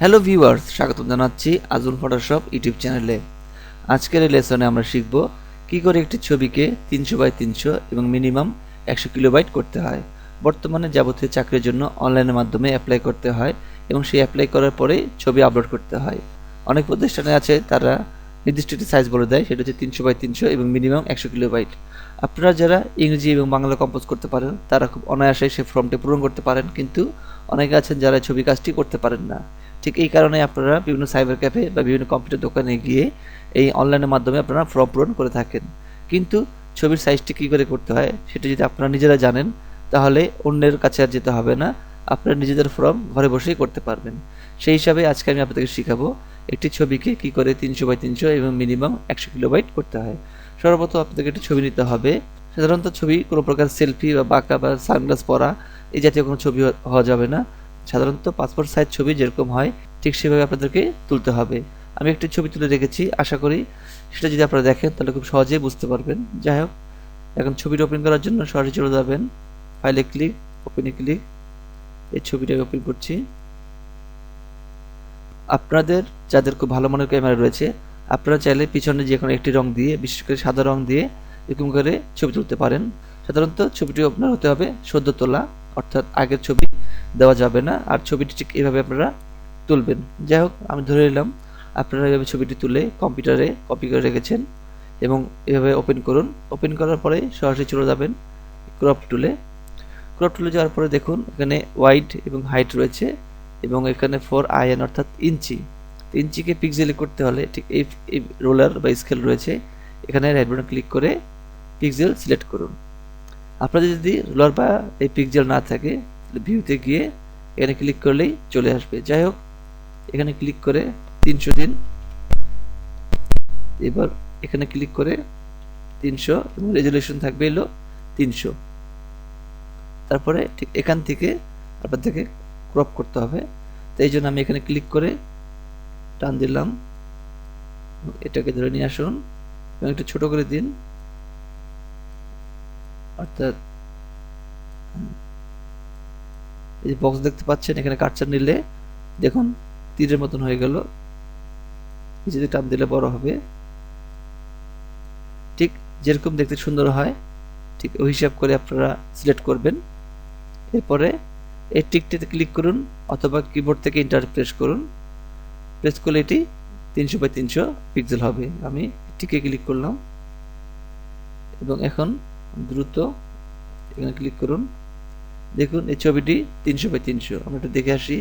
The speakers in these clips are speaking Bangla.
হ্যালো ভিউয়ার্স স্বাগত জানাচ্ছি আজুল ফটোশপ ইউটিউব চ্যানেলে। আজকের এই লেসনে আমরা শিখব কি করে একটি ছবিকে তিনশো বাই তিনশো এবং মিনিমাম একশো কিলোবাইট করতে হয়। বর্তমানে যাবতীয় চাকরির জন্য অনলাইনের মাধ্যমে অ্যাপ্লাই করতে হয় এবং সেই অ্যাপ্লাই করার পরেই ছবি আপলোড করতে হয়। অনেক প্রতিষ্ঠানে আছে, তারা নির্দিষ্ট একটি সাইজ বলে দেয়, সেটা হচ্ছে তিনশো বাই তিনশো এবং মিনিমাম একশো কিলোবাইট আপনারা যারা ইংরেজি এবং বাংলা কম্পোজ করতে পারেন, তারা খুব অনায়াসে সেই ফর্মটি পূরণ করতে পারেন, কিন্তু অনেকে আছেন যারা ছবি কাজটি করতে পারেন না। ঠিক এই কারণে আপনারা বিভিন্ন সাইবার ক্যাফে বা বিভিন্ন কম্পিউটার দোকানে গিয়ে এই অনলাইনের মাধ্যমে আপনারা ফর্ম পূরণ করে থাকেন। কিন্তু ছবির সাইজটি কী করে করতে হয়, সেটা যদি আপনারা নিজেরা জানেন, তাহলে অন্যের কাছে আর যেতে হবে না। আপনারা নিজেদের ফর্ম ঘরে বসেই করতে পারবেন। সেই হিসাবে আজকে আমি আপনাদেরকে শেখাবো একটি ছবিকে কী করে তিনশো বাই তিনশো এবং মিনিমাম একশো কিলো কিলোবাইট করতে হয়। সর্বপ্রথম আপনাদেরকে একটি ছবি নিতে হবে। সাধারণত ছবি কোনো প্রকার সেলফি বা বাঁকা বা সানগ্লাস পরা এই জাতীয় কোনো ছবি হওয়া যাবে না। সাধারণত পাসপোর্ট সাইজ ছবি যেরকম হয়, ঠিক সেভাবে আপনাদেরকে তুলতে হবে। আমি একটি ছবি তুলে রেখেছি, আশা করি সেটা যদি আপনারা দেখেন তাহলে খুব সহজেই বুঝতে পারবেন। যাই হোক, এখন ছবিটা ওপেন করার জন্য সরাসরি চলে যাবেন। ফাইলে ক্লিক ওপেনে ক্লিক এই ছবিটা ওপেন করছি। আপনাদের, যাদের খুব ভালো মানের ক্যামেরা রয়েছে, আপনারা চাইলে পিছনে যে কোনো একটি রং দিয়ে, বিশেষ করে সাদা রং দিয়ে, এরকম করে ছবি তুলতে পারেন। সাধারণত ছবিটি আপনার হতে হবে সদ্য তোলা, অর্থাৎ আগের ছবি দেওয়া যাবে না। আর ছবিটি ঠিক এভাবে আপনারা তুলবেন। যাই হোক, আমি ধরে নিলাম, আপনারা এভাবে ছবিটি তুলে কম্পিউটারে কপি করে রেখেছেন এবং এভাবে ওপেন করুন। ওপেন করার পরে সরাসরি চলে যাবেন ক্রপ টুলে। ক্রপ টুলে যাওয়ার পরে দেখুন, এখানে ওয়াইড এবং হাইট রয়েছে এবং এখানে ফোর আইএন অর্থাৎ ইঞ্চি। ইঞ্চিকে পিক্সেলে করতে হলে ঠিক এই রোলার বা স্কেল রয়েছে। এখানে রাইট বাটন ক্লিক করে পিক্সেল সিলেক্ট করুন। আপনাদের যদি রোলার বা এই পিক্সেল না থাকে ভিউতে গিয়ে এখানে ক্লিক করলেই চলে আসবে। যাই হোক, এখানে ক্লিক করে তিনশো দিন। এবার এখানে ক্লিক করে তিনশো এবং রেজলিউশন থাকবে এলো তিনশো। তারপরে ঠিক এখান থেকে আপনাদেরকে ক্রপ করতে হবে। তো এই জন্য আমি এখানে ক্লিক করে টান দিলাম। এটাকে ধরে নিয়ে আসুন এবং একটু ছোট করে দিন। অর্থাৎ এই যে বক্স দেখতে পাচ্ছেন, এখানে কাটচার নিলে দেখুন, তীরের মতন হয়ে গেল। যদি টান দিলে বড় হবে। ঠিক যেরকম দেখতে সুন্দর হয়, ঠিক ওই হিসাব করে আপনারা সিলেক্ট করবেন। এরপরে এই টিকটিতে ক্লিক করুন অথবা কিবোর্ড থেকে ইন্টার প্রেস করুন। প্রেস করলে এটি তিনশো বাই তিনশো পিক্সেল হবে। আমি টিকে ক্লিক করলাম। এবং এখন দ্রুত এখানে ক্লিক করুন। দেখুন, এই ছবিটি তিনশো বাই তিনশো। আমরা একটু দেখে আসি।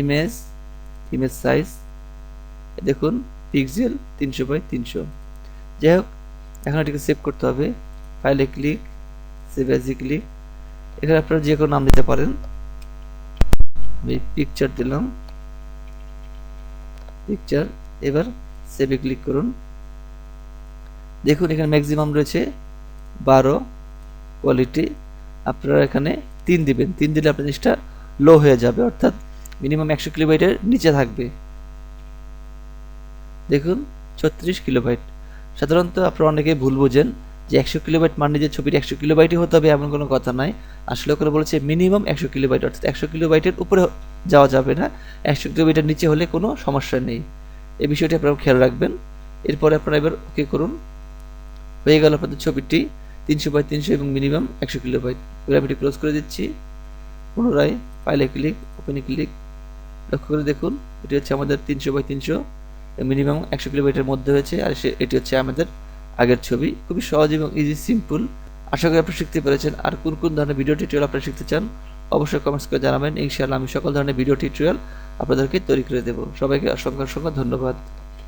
ইমেজ ইমেজ সাইজ দেখুন পিক্সেল তিনশো বাই তিনশো। যাই হোক, এখন এটিকে সেভ করতে হবে। ফাইলে ক্লিক সেভ অ্যাজে ক্লিক এখানে আপনারা যে কোনো নাম দিতে পারেন। আমি পিকচার দিলাম। পিকচার এবার সেভে ক্লিক করুন। দেখুন, এখানে ম্যাক্সিমাম রয়েছে বারো। কোয়ালিটি আপনারা এখানে তিন দিবেন। তিন দিলে আপনার জিনিসটা লো হয়ে যাবে, অর্থাৎ মিনিমাম একশো কিলোবাইটের নিচে থাকবে। দেখুন, ছত্রিশ কিলোবাইট সাধারণত আপনারা অনেকেই ভুল বোঝেন যে একশো কিলোবাইট মানে যে ছবিটি একশো কিলোবাইটই হতে হবে এমন কোনো কথা নাই। আসলে করে বলেছে মিনিমাম একশো কিলোবাইট অর্থাৎ একশো কিলোবাইটের উপরে যাওয়া যাবে না। একশো কিলোমিটার নিচে হলে কোনো সমস্যা নেই। এই বিষয়টি আপনারা খেয়াল রাখবেন। এরপরে আপনারা এবার ওকে করুন। হয়ে গেল আপনাদের ছবিটি। তিনশো বাই তিনশো এবং মিনিমাম একশো কিলোবাইট আমি ক্লোজ করে দিচ্ছি। পুনরায় ফাইলে ক্লিক ওপেনে ক্লিক লক্ষ্য করে দেখুন, এটি হচ্ছে আমাদের তিনশো বাই তিনশো। মিনিমাম একশো কিলোমিটার মধ্যে হয়েছে আর সে এটি হচ্ছে আমাদের আগের ছবি। খুবই সহজ এবং ইজি সিম্পল আশা করি আপনারা শিখতে পেরেছেন। আর কোন কোন ধরনের ভিডিও টিউটোরিয়াল আপনারা শিখতে চান, অবশ্যই কমেন্টস করে জানাবেন। ইনশাআল্লাহ আমি সকল ধরনের ভিডিও টিউটোরিয়াল আপনাদেরকে তৈরি করে দেবো। সবাইকে অসংখ্য অসংখ্য ধন্যবাদ।